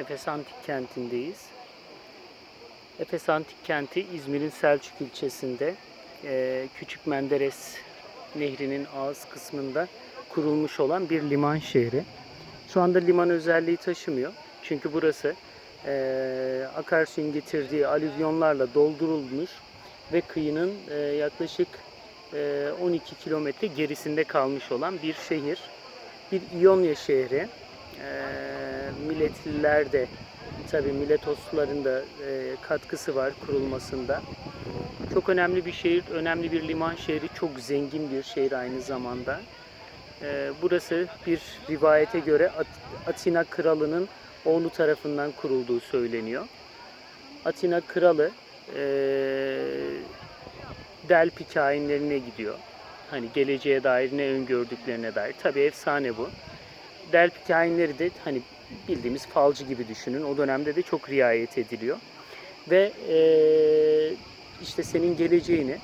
Efes Antik Kenti'ndeyiz. Efes Antik Kenti İzmir'in Selçuk ilçesinde eee, Küçük Menderes Nehri'nin ağız kısmında kurulmuş olan bir liman şehri. Şu anda liman özelliği taşımıyor. Çünkü burası eee akarsuyun getirdiği alüvyonlarla doldurulmuş ve kıyının eee, yaklaşık eee, 12 kilometre gerisinde kalmış olan bir şehir. Bir İonya şehri. Eee Milletliler de tabi Miletosluların da eee, katkısı var kurulmasında. Çok önemli bir şehir, önemli bir liman şehri, çok zengin bir şehir aynı zamanda. Eee, burası bir rivayete göre At- Atina kralının oğlu tarafından kurulduğu söyleniyor. Atina kralı eee Delphi kainlerine gidiyor. Hani geleceğe dair ne öngördüklerine dair. Tabi efsane bu. Delphi kainleri de hani bildiğimiz falcı gibi düşünün. O dönemde de çok riayet ediliyor. Ve eee, işte senin geleceğini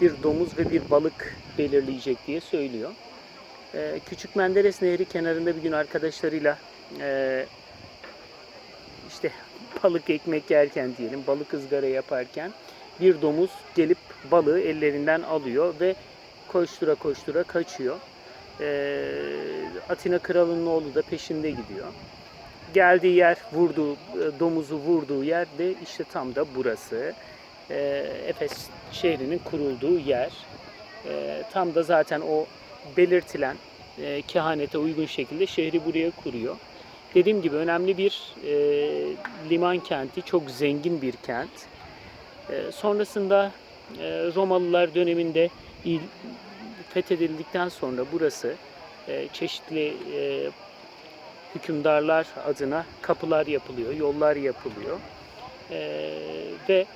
bir domuz ve bir balık belirleyecek diye söylüyor. Eee, Küçük Menderes Nehri kenarında bir gün arkadaşlarıyla eee, işte balık ekmek yerken diyelim, balık ızgara yaparken bir domuz gelip balığı ellerinden alıyor ve koştura koştura kaçıyor. Ee, Atina kralının oğlu da peşinde gidiyor. Geldiği yer, vurduğu, e, domuzu vurduğu yer de işte tam da burası. Ee, Efes şehrinin kurulduğu yer. Ee, tam da zaten o belirtilen e, kehanete uygun şekilde şehri buraya kuruyor. Dediğim gibi önemli bir e, liman kenti, çok zengin bir kent. E, sonrasında e, Romalılar döneminde il, fethedildikten sonra burası e, çeşitli e, hükümdarlar adına kapılar yapılıyor, yollar yapılıyor. E, ve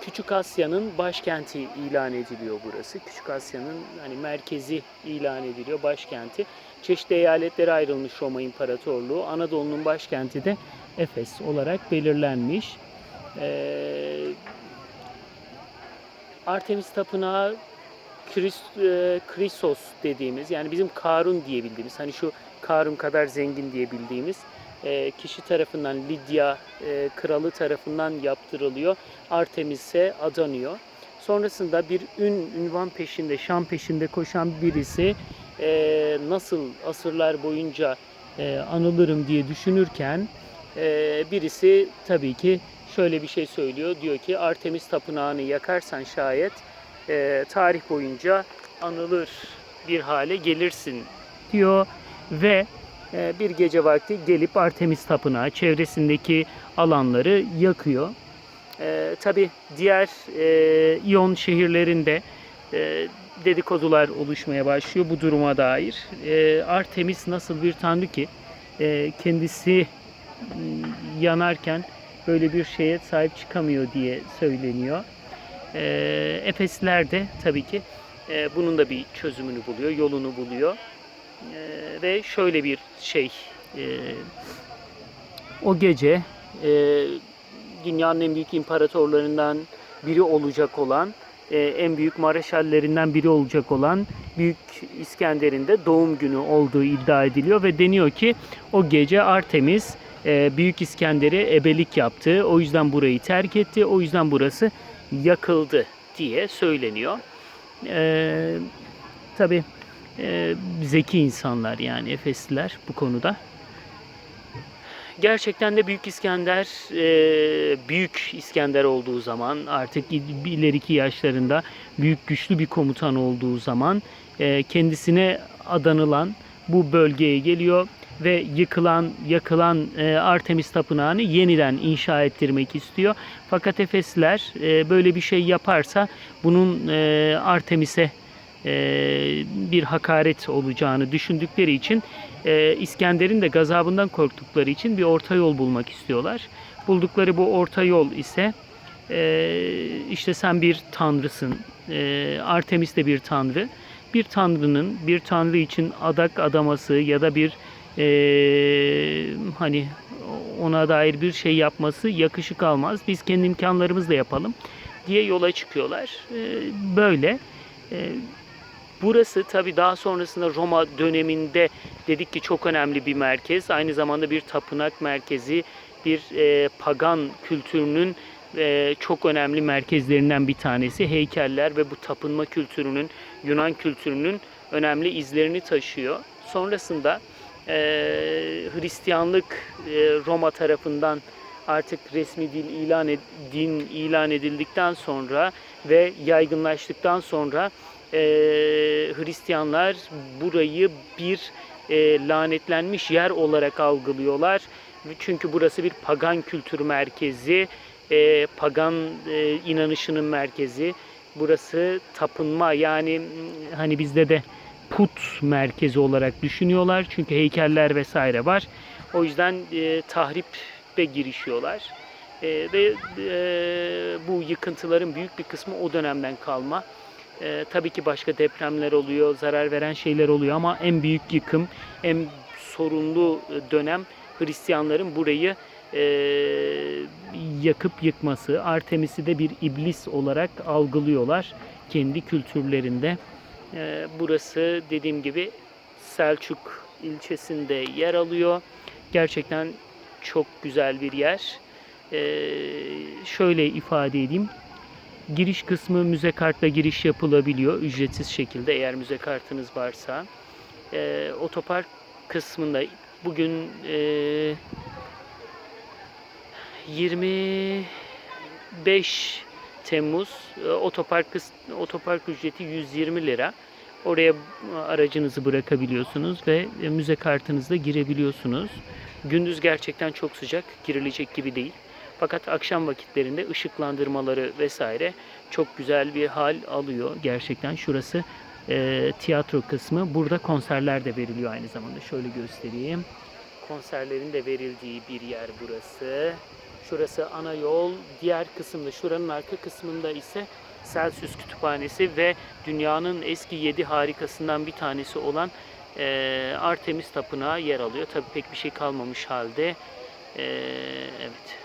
Küçük Asya'nın başkenti ilan ediliyor burası. Küçük Asya'nın hani merkezi ilan ediliyor, başkenti. Çeşitli eyaletlere ayrılmış Roma İmparatorluğu. Anadolu'nun başkenti de Efes olarak belirlenmiş. Ee, Artemis Tapınağı Kris- e, dediğimiz yani bizim Karun diye bildiğimiz hani şu Karun kadar zengin diye bildiğimiz e, kişi tarafından Lidya e, kralı tarafından yaptırılıyor. Artemis'e adanıyor. Sonrasında bir ün, ünvan peşinde, şan peşinde koşan birisi e, nasıl asırlar boyunca anılırım diye düşünürken birisi tabii ki şöyle bir şey söylüyor. Diyor ki Artemis tapınağını yakarsan şayet tarih boyunca anılır bir hale gelirsin diyor ve e, bir gece vakti gelip Artemis tapınağı çevresindeki alanları yakıyor. E, Tabi diğer e, İyon şehirlerinde e, dedikodular oluşmaya başlıyor bu duruma dair. E, Artemis nasıl bir tanrı ki e, kendisi m, yanarken böyle bir şeye sahip çıkamıyor diye söyleniyor. E, Efesliler de tabii ki e, bunun da bir çözümünü buluyor, yolunu buluyor. E, ve şöyle bir şey, e, o gece e, dünyanın en büyük imparatorlarından biri olacak olan, e, en büyük mareşallerinden biri olacak olan Büyük İskender'in de doğum günü olduğu iddia ediliyor ve deniyor ki o gece Artemis e, Büyük İskender'e ebelik yaptı. O yüzden burayı terk etti. O yüzden burası yakıldı diye söyleniyor. E, Tabi zeki insanlar yani Efesliler bu konuda. Gerçekten de Büyük İskender e, Büyük İskender olduğu zaman artık ileriki yaşlarında büyük güçlü bir komutan olduğu zaman e, kendisine adanılan bu bölgeye geliyor ve yıkılan yakılan e, Artemis tapınağını yeniden inşa ettirmek istiyor. Fakat Efesliler böyle bir şey yaparsa bunun Artemis'e bir hakaret olacağını düşündükleri için e, İskender'in de gazabından korktukları için bir orta yol bulmak istiyorlar. Buldukları bu orta yol ise e, işte sen bir tanrısın, e, Artemis de bir tanrı. Bir tanrının bir tanrı için adak adaması ya da bir e, hani ona dair bir şey yapması yakışık almaz. Biz kendi imkanlarımızla yapalım diye yola çıkıyorlar. E, böyle. Burası tabii daha sonrasında Roma döneminde dedik ki çok önemli bir merkez. Aynı zamanda bir tapınak merkezi, bir e, pagan kültürünün e, çok önemli merkezlerinden bir tanesi. Heykeller ve bu tapınma kültürünün, Yunan kültürünün önemli izlerini taşıyor. Sonrasında e, Hristiyanlık e, Roma tarafından artık resmi dil ilan ed- din ilan edildikten sonra ve yaygınlaştıktan sonra e, Hristiyanlar burayı bir e, lanetlenmiş yer olarak algılıyorlar. Çünkü burası bir pagan kültür merkezi, e, pagan e, inanışının merkezi. Burası tapınma yani hani bizde de put merkezi olarak düşünüyorlar. Çünkü heykeller vesaire var. O yüzden e, tahripe girişiyorlar. E, ve e, bu yıkıntıların büyük bir kısmı o dönemden kalma. E, tabii ki başka depremler oluyor, zarar veren şeyler oluyor ama en büyük yıkım, en sorunlu dönem Hristiyanların burayı e, yakıp yıkması. Artemis'i de bir iblis olarak algılıyorlar kendi kültürlerinde. E, burası dediğim gibi Selçuk ilçesinde yer alıyor. Gerçekten çok güzel bir yer. E, şöyle ifade edeyim. Giriş kısmı müze kartla giriş yapılabiliyor ücretsiz şekilde eğer müze kartınız varsa. E, otopark kısmında bugün e, 25 Temmuz e, otopark otopark ücreti 120 lira. Oraya e, aracınızı bırakabiliyorsunuz ve e, müze kartınızla girebiliyorsunuz. Gündüz gerçekten çok sıcak, girilecek gibi değil. Fakat akşam vakitlerinde ışıklandırmaları vesaire çok güzel bir hal alıyor gerçekten. Şurası e, tiyatro kısmı. Burada konserler de veriliyor aynı zamanda. Şöyle göstereyim. Konserlerin de verildiği bir yer burası. Şurası ana yol. Diğer kısımda, şuranın arka kısmında ise Celsius Kütüphanesi ve dünyanın eski yedi harikasından bir tanesi olan e, Artemis Tapınağı yer alıyor. Tabii pek bir şey kalmamış halde. E, evet.